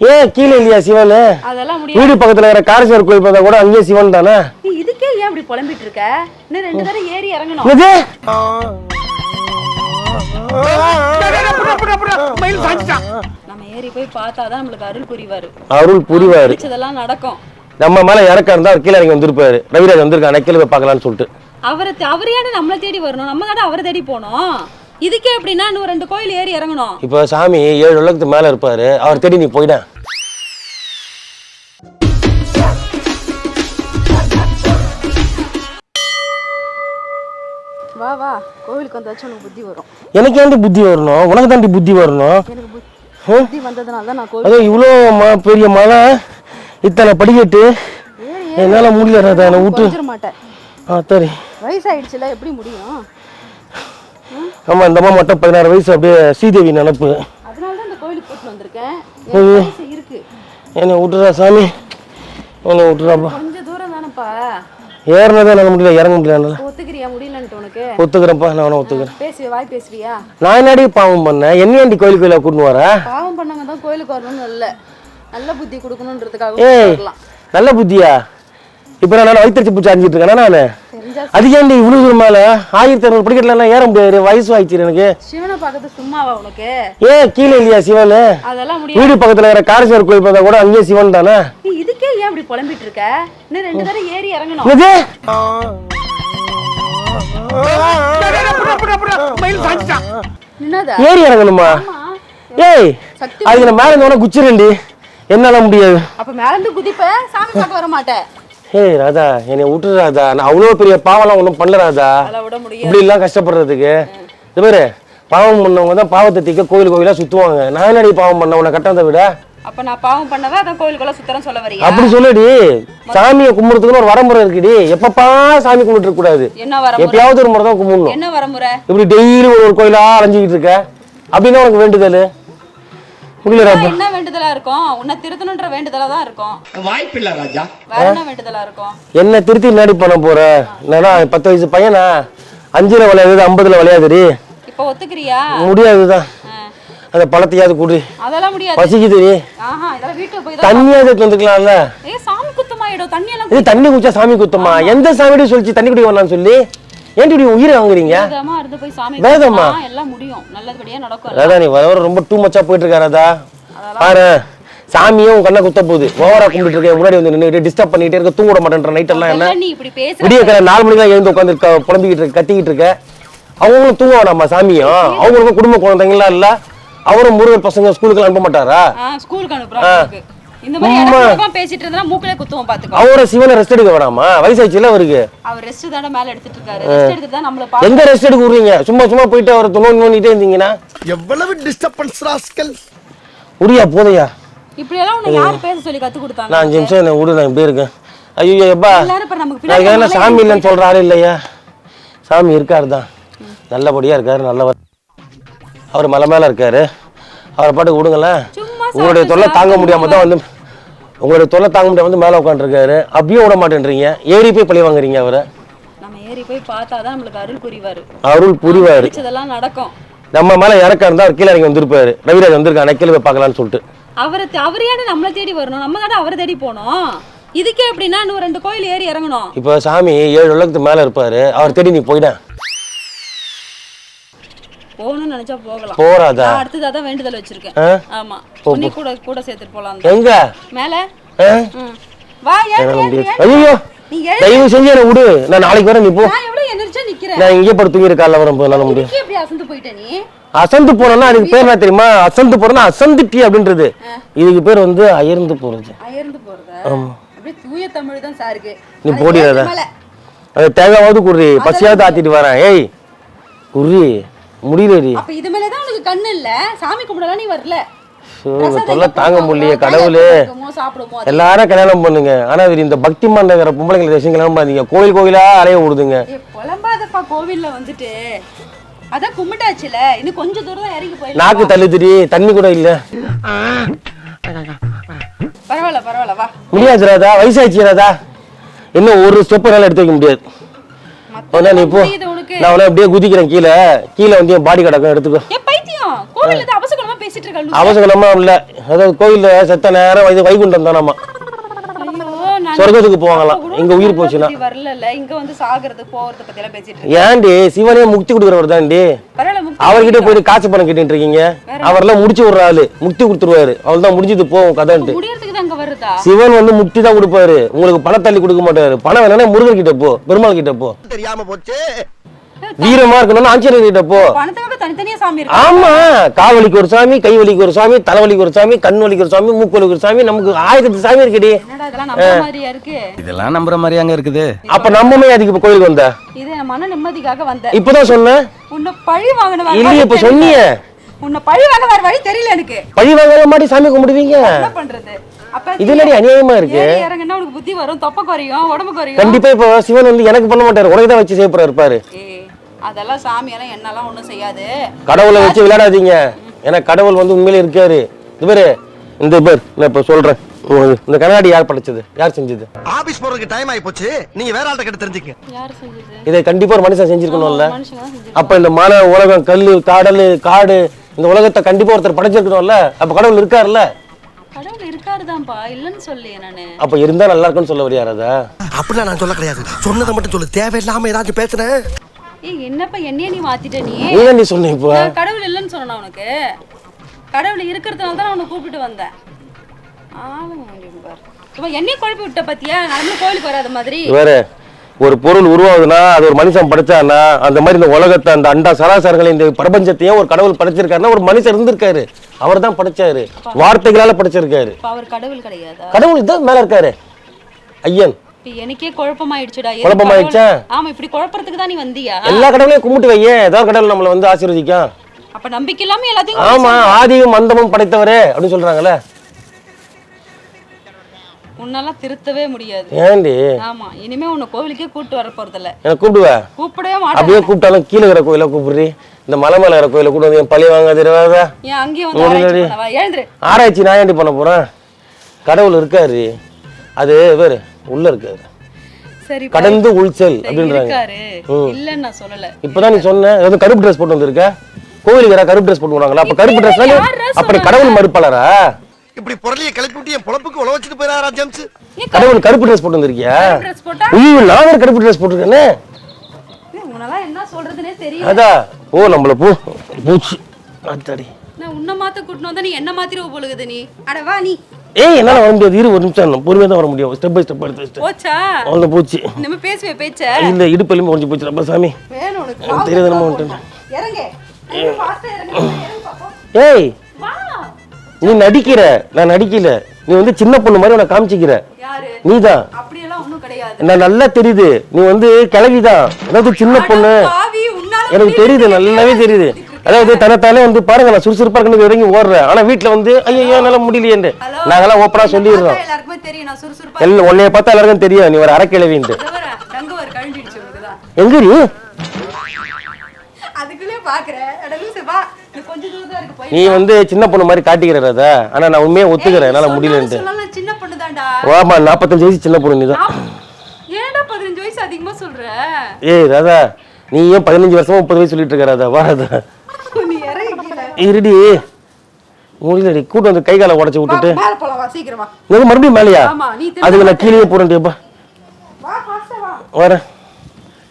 ஏன் கீழே இல்லையா சிவன்? அதெல்லாம் முடியாது. வீடு பக்கத்துல இருக்கிற காரேஸ்வரர் கோயில் பார்த்தா கூட அங்கேயே சிவன் தானே? நீ இதுக்கே ஏன் இப்படி புலம்பிட்டு இருக்க? இன்னும் ரெண்டு தடவை ஏறி இறங்கணும். இது நம்ம ஏறி போய் பார்த்தாதான் நம்மளுக்கு அருள் புரிவாரு. அருள் புரிவாரு. பிடிச்சதெல்லாம் நடக்கும். நம்ம மேல இறக்க இருந்தா அவர் கீழே இறங்கி வந்திருப்பாரு. ரவிராஜ் வந்திருக்கான் கீழே போய் பார்க்கலாம்னு சொல்லிட்டு. அவரை தே- அவர் ஏன்னு நம்மளை தேடி வரணும். நம்ம தானே அவரை தேடி போனோம். இதுக்கே எப்படின்னா இன்னும் ரெண்டு கோயில் ஏறி இறங்கணும். இப்போ சாமி ஏழு உலகத்துக்கு மேல இருப்பாரு. அவர் தேடி நீ போயிட. வா வா. கோவிலுக்கு வந்தாச்சும் உனக்கு புத்தி வரும். எனக்கு ஏன்டி புத்தி வரணும்? உனக்கு தாண்டி புத்தி வரணும்? எனக்கு புத்தி வந்ததுனால தான் நான் கோவில் அதோ இவ்வளோ ம- பெரிய மலை இத்தனை படிக்கட்டு. என்னால முடியல என்னை விட்டு. மாட்டேன். ஆ சரி. வயசாயிடுச்சுல எப்படி முடியும்? ஆமா இந்த அம்மா மட்டும் பதினாறு வயசு அப்படியே ஸ்ரீதேவி நினப்பு. என்னை விட்டுறா சாமி. என்னை விட்டுறாப்பா. ஏறினதே எனக்கு முடியல இறங்க முடியல என்னால. ஒத்துக்கிறியா? முடியலன்ட்டு உனக்கு? ஒத்துக்கிறேன்ப்பா நான் ஒத்துக்கிறேன். வாய் நான் என்னடி பாவம் பண்ணேன்? என்ன கோயில் கோயிலாக கூட்டின்னு வர? பாவம் பண்ணவங்க தான் கோயிலுக்கு வரணும்னு இல்ல. நல்ல புத்தி கொடுக்கணுன்றதுக்காக ஏய் நல்ல புத்தியா? இப்போ நான் வயிற்றுச்சி பூச்சி அஞ்சிட்டு இருக்கேன் நானு? அது ஏன்டி இவ்வளவு தூரம் மேல ஆயிரத்தி இரநூறு படிக்கட்டுலாம் ஏற முடியாது. வயசு ஆயிடுச்சு எனக்கு. சிவனை பார்க்கறது சும்மாவா உனக்கு? ஏன் கீழே இல்லையா சிவன்? அதெல்லாம் வீடு பக்கத்துல இருக்கிற காரேஸ்வரர் கோயில் பார்த்தா கூட அங்கேயே சிவன் தானே? இதுக்கே ஏன் இப்படி புலம்பிட்டு இருக்க? இன்னும் ரெண்டு தடவை ஏறி இறங்கணும். ஏறி இறங்கணுமா? ஏய் அதுக்கு நான் மேலே இருந்தவன குச்சிரண்டி என்னால முடியாது. அப்ப மேல இருந்து குதிப்ப சாமி பார்க்க வர மாட்டேன். ஏய் ராதா என்னை விட்டுரு ராதா. நான் அவ்வளோ பெரிய பாவம்லாம் ஒன்றும் பண்ணல ராதா. இப்படி எல்லாம் கஷ்டப்படுறதுக்கு. இது பாரு பாவம் பண்ணவங்க தான் பாவத்தை தீக்க கோயில் கோயிலா சுத்துவாங்க. நான் என்னடி பாவம் பண்ண உன்னை கட்டத்தை விட? அப்ப நான் பாவம் பண்ணவா அதான் கோயிலுக்குள்ள சுத்தரம் சொல்ல வரியா? அப்படி சொல்லுடி. சாமியை கும்பிடுறதுக்குன்னு ஒரு வரமுறை இருக்குடி. எப்பப்பா சாமி கும்பிட்டு இருக்க கூடாது. என்ன வரமுறை? எப்பயாவது ஒரு முறை தான் கும்பிடணும். என்ன வரமுறை? இப்படி டெய்லி ஒரு ஒரு கோயிலா அலைஞ்சிக்கிட்டு இருக்க. அப்படின்னா உனக்கு வேண்டுதல். என்ன வேண்டுதலா இருக்கும்? உன்னை திருத்தணுன்ற வேண்டுதலா தான் இருக்கும். வாய்ப்பில்லை ராஜா. வேற என்ன வேண்டுதலா இருக்கும்? என்ன திருத்தி முன்னாடி பண்ண போற? என்னடா பத்து வயசு பையனா? அஞ்சுல விளையாடுது ஐம்பதுல விளையாதுடி இப்ப ஒத்துக்கிறியா? முடியாதுதான். அந்த பழத்தையாவது குடி. அதெல்லாம் முடியாது. பசிக்குதுடி ஆஹா இதெல்லாம் வீட்டுக்கு போய் தான் தண்ணியாவது எடுத்து வந்துக்கலாம்ல? ஏ சாமி குத்தமாயிடும். தண்ணி எல்லாம் இது தண்ணி குடிச்சா சாமி குத்தமா? எந்த சாமியோட சொல்லிச்சு தண்ணி குடிக்க வேணாம்னு சொல்லி? ஏன்டி இப்படி உயிரை வாங்குறீங்க? வேதமா இருந்து போய் சாமி வேதமா? குத்தா எல்லாம் முடியும். நல்லபடியா நடக்கும் ராதா நீ வர ரொம்ப டூ மச்சா போயிட்டு இருக்க ராதா. பாரு சாமியும் உன் கண்ணை குத்த போகுது. ஓவரா கும்பிட்டு இருக்க முன்னாடி வந்து நின்னுட்டு டிஸ்டர்ப் பண்ணிட்டே இருக்க தூங்க மாட்டேன்ற நைட் எல்லாம் என்ன? விடிய காலை நாலு மணிக்கு எழுந்து உட்காந்து புலம்பிக்கிட்டு இருக்க கத்திக்கிட்டு இருக்க. அவங்களும் தூங்க வேணாமா சாமியும்? அவங்களுக்கும் குடும்ப குழந்தைங்களாம் இல்ல? அவரும் முருகர் பசங்க ஸ்கூலுக்கு அனுப்ப மாட்டாரா? இந்த மாதிரி இடத்துல பேசிட்டு இருந்தா மூக்கிலே குத்துவோம் பாத்துக்கோ. அவரை சிவனை ரெஸ்ட் எடுக்க வேணாமா? வயசாச்சுல அவருக்கு. அவர் ரெஸ்ட் தானே மேல எடுத்துட்டு இருக்காரு. ரெஸ்ட் எடுத்துட்டு தான் நம்மள பாக்க எங்க ரெஸ்ட் எடுக்க விடுறீங்க? சும்மா சும்மா போயிட்டு அவரை துணை நோண்டிட்டே இருந்தீங்கன்னா? எவ்வளவு டிஸ்டர்பன்ஸ் ராஸ்கல்? உரியா போதையா? இப்படி எல்லாம் உன்னை யாரு பேச சொல்லி கத்து கொடுத்தாங்க? நான் அஞ்சு நிமிஷம் என்ன விடு நான் இப்படி இருக்கேன். ஐயோ எப்பா. நான் என்ன சாமி இல்லைன்னு சொல்ற ஆள் இல்லையா? சாமி இருக்காரு தான். நல்லபடியா இருக்காரு நல்லவர். அவர் மலை மேல இருக்காரு. அவரை பாட்டுக்கு விடுங்களேன். சும்மா உங்களுடைய தொல்லை தாங்க முடியாம தான் வந்து உங்களுடைய தொல்லை தாங்க வந்து மேலே உட்காந்துருக்காரு அப்படியே விட மாட்டேன்றீங்க. ஏறி போய் பழி வாங்குறீங்க அவரை? நம்ம ஏறி போய் பார்த்தாதான் நம்மளுக்கு அருள் புரிவாரு. அருள் புரிவாரு. பிடிச்சதெல்லாம் நடக்கும். நம்ம மேல இறக்க இருந்தா கீழே இறங்கி வந்திருப்பாரு. ரவிராஜ் வந்திருக்கான் கீழே போய் பார்க்கலாம்னு சொல்லிட்டு. அவரை தே- அவர் ஏன்னு நம்மளை தேடி வரணும்? நம்ம தானே அவரை தேடி போனோம். இதுக்கே எப்படின்னா இன்னும் ரெண்டு கோயில் ஏறி இறங்கணும். இப்போ சாமி ஏழு உலகத்துக்கு மேல இருப்பாரு. அவர் தேடி நீ போயிட. போகணும்னு நினைச்சா போகலாம். போறாதா? நான் அடுத்ததா தான் வேண்டுதல் வச்சிருக்கேன்? ஆமா. உன்னை கூட கூட சேர்த்துட்டு போலாம். எங்க? மேல. வா. ஐயோ. தயவு செஞ்சு என்ன விடு. நான் நாளைக்கு வரேன் நீ போ. நான் நான் இங்கே படுத்து தூங்கி இருக்கால வரேன் போ என்னால முடியும். அசந்து போயிட்ட நீ? அசந்து போனோம்னா அதுக்கு பேர் என்ன தெரியுமா? அசந்து போறோம்னா அசந்துட்டி அப்படின்றது. இதுக்கு பேர் வந்து அயர்ந்து போறது. அயர்ந்து போறத? அப்படியே தூய தமிழ் தான் சாருக்கு நீ ஆனா போடி ஏத்து அதை. மேல. அது தேங்காவது குர்ரி பசியாவது ஆத்திட்டு வரேன். ஏய் குர்ரி முடியலடி. அப்ப இது மேலதான் உனக்கு கண்ணு இல்ல? சாமி கும்பிடலாம் நீ வரல. தொல்லை தாங்க முடியலையே கடவுளே. எல்லாரும் கல்யாணம் பண்ணுங்க. ஆனா இது இந்த பக்தி மண்டங்கிற பொம்பளைங்களை தேசம் கல்யாணம் பண்ணாதீங்க. கோயில் கோயிலா அலைய விடுதுங்க. புலம்பாதப்பா கோவில்ல வந்துட்டு. அதான் கும்பிட்டாச்சுல. இன்னும் கொஞ்சம் தூரம் தான் இறங்கி போயிடலாம்? நாக்கு தள்ளுதுடி. தண்ணி கூட இல்ல. பரவாயில்ல பரவாயில்ல வா. முடியாது ராதா. வயசாச்சு ராதா. இன்னும் ஒரு ஸ்டெப் என்னால எடுத்து வைக்க முடியாது. ஒண்ணா நீ போ. நான் உடனே அப்படியே குதிக்கிறேன் கீழே. கீழே வந்து என் பாடி கிடக்கும் எடுத்துக்கோ. பைத்தியம். கோவில்ல தான் அபசகுணமா பேசிட்டு இருக்க. அவசரமா இல்ல. அதாவது கோயில்ல செத்த நேரம் இது வைகுண்டம் ஐயோ, நான் சொர்க்கத்துக்கு போவாங்களாம். இங்க உயிர் போச்சுன்னா. வரலல்ல. இங்க வந்து சாகுறது போறது பத்தி எல்லாம் பேசிட்டு ஏன்டி? சிவனே முக்தி கொடுக்குறவர் தான்டி. அவர்கிட்ட போயிட்டு காசு பணம் கேட்டுட்டு இருக்கீங்க? அவரெல்லாம் முடிச்சு விடுற ஆளு. முக்தி கொடுத்துருவாரு. அவள் தான் முடிஞ்சது கதைன்ட்டு. அங்க வருதா? சிவன் வந்து முக்தி தான் கொடுப்பாரு. உங்களுக்கு பணம் தள்ளி கொடுக்க மாட்டாரு. பணம் வேணா முருகர் கிட்ட போ பெருமாள் கிட்ட போ. தெரியாம போச்சு. வீரமா இருக்கணும்னா ஆஞ்சநேயர் கிட்ட போ. ஆமா. கால் வலிக்கு ஒரு சாமி கை வலிக்கு ஒரு சாமி தலைவலிக்கு ஒரு சாமி கண் வலிக்கு ஒரு சாமி மூக்கு வலிக்கு ஒரு சாமி நமக்கு ஆயிரத்தி சாமி இருக்குடி. என்னடா இதெல்லாம் நம்புற மாதிரியாங்க இருக்குது? அப்ப நம்மமே அதுக்கு இப்ப கோயிலுக்கு வந்த? இது மன நிம்மதிக்காக வந்த இப்பதான் சொன்னேன் உன்னை பழி வாங்கின இல்லையே இப்ப. சொன்னியே. உன்னை பழி வாங்க வேற வழி தெரியல எனக்கு. பழி வாங்காத மாதிரி சாமி கும்பிடுவீங்க. என்ன பண்றது? அப்ப இது என்னடி அநியாயமா இருக்கு? ஏறி இறங்குனா உனக்கு புத்தி வரும் தொப்பை குறையும் உடம்பு குறையும். கண்டிப்பா இப்ப சிவன் வந்து எனக்கு பண்ண மாட்டாரு உனக்கு தான் வச்சு செய்யப்படுறாரு இருப்பாரு அதெல்லாம் சாமியெல்லாம் என்னெல்லாம் ஒண்ணும் செய்யாது. கடவுளை வச்சு விளையாடாதீங்க. ஏன்னா கடவுள் வந்து உண்மையிலே இருக்காரு. இது பேரு இந்த பேர் நான் இப்ப சொல்றேன். உங்களுக்கு இந்த கண்ணாடி யார் படைச்சது? யார் செஞ்சது? ஆபீஸ் போறதுக்கு டைம் ஆயி போச்சு நீங்க வேற ஆள்கிட்ட கிட்ட தெரிஞ்சுக்க. யாரு செஞ்சது? இதை கண்டிப்பா ஒரு மனுஷன் செஞ்சிருக்கணும்ல. அப்ப இந்த மலை உலகம் கல்லு கடல் காடு இந்த உலகத்தை கண்டிப்பா ஒருத்தர் படைச்சிருக்கணும்ல. அப்ப கடவுள் இருக்காருல்ல. கடவுள் இருக்காருதான்ப்பா. இல்லைன்னு சொல்லியே நானு. அப்ப இருந்தா நல்லா இருக்கும்னு சொல்ல வரியார் அத அப்படிலாம் நான் சொல்ல கிடையாது. சொன்னதை மட்டும் சொல்லு. தேவையில்லாம ஏதாச்சும் பேசுனேன் ஏய் என்னப்பா என்னைய நீ மாத்திட்ட நீ? தான் நீ சொன்ன இப்போ? நான் கடவுள் இல்லைன்னு சொன்னா உனக்கு? கடவுள் இருக்கிறதுனால தான் உன்னை கூப்பிட்டு வந்தேன். ஆளுங்க முடியும் பாரு. இப்போ என்னையும் குழப்பி விட்ட பாத்தியா? நம்மளும் கோயிலுக்கு வராத மாதிரி. வேற ஒரு பொருள் உருவாகுதுன்னா அது ஒரு மனுஷன் படைச்சான்னா அந்த மாதிரி இந்த உலகத்தை அந்த அண்டா சராசரங்களை இந்த பிரபஞ்சத்தையும் ஒரு கடவுள் படைச்சிருக்காருன்னா ஒரு மனுஷன் இருந்திருக்காரு. அவர் தான் படைச்சாரு. வார்த்தைகளால படைச்சிருக்காரு. அவர் கடவுள் கிடையாதா? கடவுள் தான் மேல இருக்காரு. ஐயன். இப்போ எனக்கே குழப்பமாயிடுச்சுடா. குழப்பமாயிடுச்சா? ஆமா இப்படி குழப்பறதுக்கு தான் நீ வந்தியா? எல்லா கடவுளையும் கும்பிட்டு வையேன் ஏதாவது கடவுள் நம்மளை வந்து ஆசீர்வதிக்கும். அப்ப நம்பிக்கை இல்லாம எல்லாத்தையும் ஆமா ஆதியும் மந்தமும் படைத்தவரே அப்படின்னு சொல்றாங்கல்ல? உன்னாலாம் திருத்தவே முடியாது. ஏண்டி ஆமா இனிமே உன்னை கோவிலுக்கே கூப்பிட்டு வர போறதில்ல. எனக்கு கூப்பிடுவ? கூப்பிடவே மாட்டேன். அப்படியே கூப்பிட்டாலும் கீழே இருக்கிற கோயிலை கூப்பிடுறி. இந்த மலை மேல இருக்கிற கோயிலை கூட வந்து பழி வாங்காதிருவாத ஏன் அங்கேயே வந்து ஆராய்ச்சி நான் ஏண்டி பண்ண போறேன்? கடவுள் இருக்காரு. அது வேறு உள்ள இருக்காரு சரி கடந்து உள்செல் அப்படின்றாங்க. இல்லன்னு நான் சொல்லல. இப்பதான் நீ சொன்ன ஏதோ கருப்பு ட்ரெஸ் போட்டு வந்திருக்க? கோவிலுக்கு யாராவது கருப்பு ட்ரெஸ் போட்டு போனாங்களா அப்ப கருப்பு ட்ரெஸ் அப்படி கடவுள் மறுப்பாளரா? இப்படி பொருளைய கிளப்பி விட்டு என் பொழப்புக்கு உழ வச்சுட்டு போயிடாரா ஜேம்ஸ்? கடவுள் கருப்பு ட்ரெஸ் போட்டு வந்திருக்கியா? ட்ரெஸ் போட்டா? ஐயோ நான் கருப்பு ட்ரெஸ் போட்டிருக்கேனே. என்ன சொல்றதுனே தெரியல. அதான். ஓ நம்மள பூ பூச்சி. அத்தாடி. நான் உன்னை மாத்த கூட்டணும் வந்தா நீ என்ன மாத்திருவ போலுகுது நீ. அட வா நீ. ஏய் என்னால வர முடியாது. இரு ஒரு நிமிஷம் பொறுமையா தான் வர முடியும். ஸ்டெப் பை ஸ்டெப் எடுத்து வச்சுட்டு போச்சா? அவ்வளோ பூச்சி. இனிமே பேசுவே பேச்ச. இல்ல இடுப்பு எலும்பு போச்சு. ரொம்ப சாமி. வேணும் உனக்கு. எனக்கு தெரியாத நம்ம வந்துட்டேன் இறங்க. ஃபாஸ்டா இறங்க இறங்க. பாப்போம். ஏய் வா. நீ நடிக்கிற. நான் நடிக்கல. நீ வந்து சின்ன பொண்ணு மாதிரி உனக்கு காமிச்சிக்கிற. யாரு? நீதான். அப்படியெல்லாம் ஒண்ணும் கிடையாது. நான் நல்லா தெரியுது. நீ வந்து கிளவிதான் அதாவது சின்ன பொண்ணு. எனக்கு தெரியுது நல்லாவே தெரியுது. அதாவது தனத்தாலே வந்து பாருங்க நான் சுறுசுறுப்பா இருக்கணும் இறங்கி ஓடுறேன். ஆனா வீட்டுல வந்து ஐயோ என்னால முடியலையேன்னு ஹலோ நாங்கெல்லாம் ஓப்பனா சொல்லிடுறோம். எல்லாம் உன்னைய பார்த்தா எல்லாருக்கும் தெரியும் நீ ஒரு அரைக்கிழவின்ட்டு வா. நீ இருக்கு நீ வந்து சின்ன பொண்ணு மாதிரி காட்டிக்கிற அத ஆனா நான் உண்மையா ஒத்துக்கிறேன் என்னால முடியலன்ட்டு ஆமா நாற்பத்தஞ்சு வயசு சின்ன பொண்ணு நீதான். ஏன்டா பதினஞ்சு வயசு அதிகமா சொல்ற? ஏய் ராதா நீயும் பதினஞ்சு வருஷமா முப்பது வயசு சொல்லிட்டு இருக்க ராதா வா ராதா நீ இறங்கி கீழே. இருடி. முடியலடி கூட்டு வந்து கை காலை உடச்சு விட்டுட்டு. சீக்கிரம் மறுபடியும் மேலையா? அதுக்கு நான் கீழே போறேன்டிப்பா வரேன்.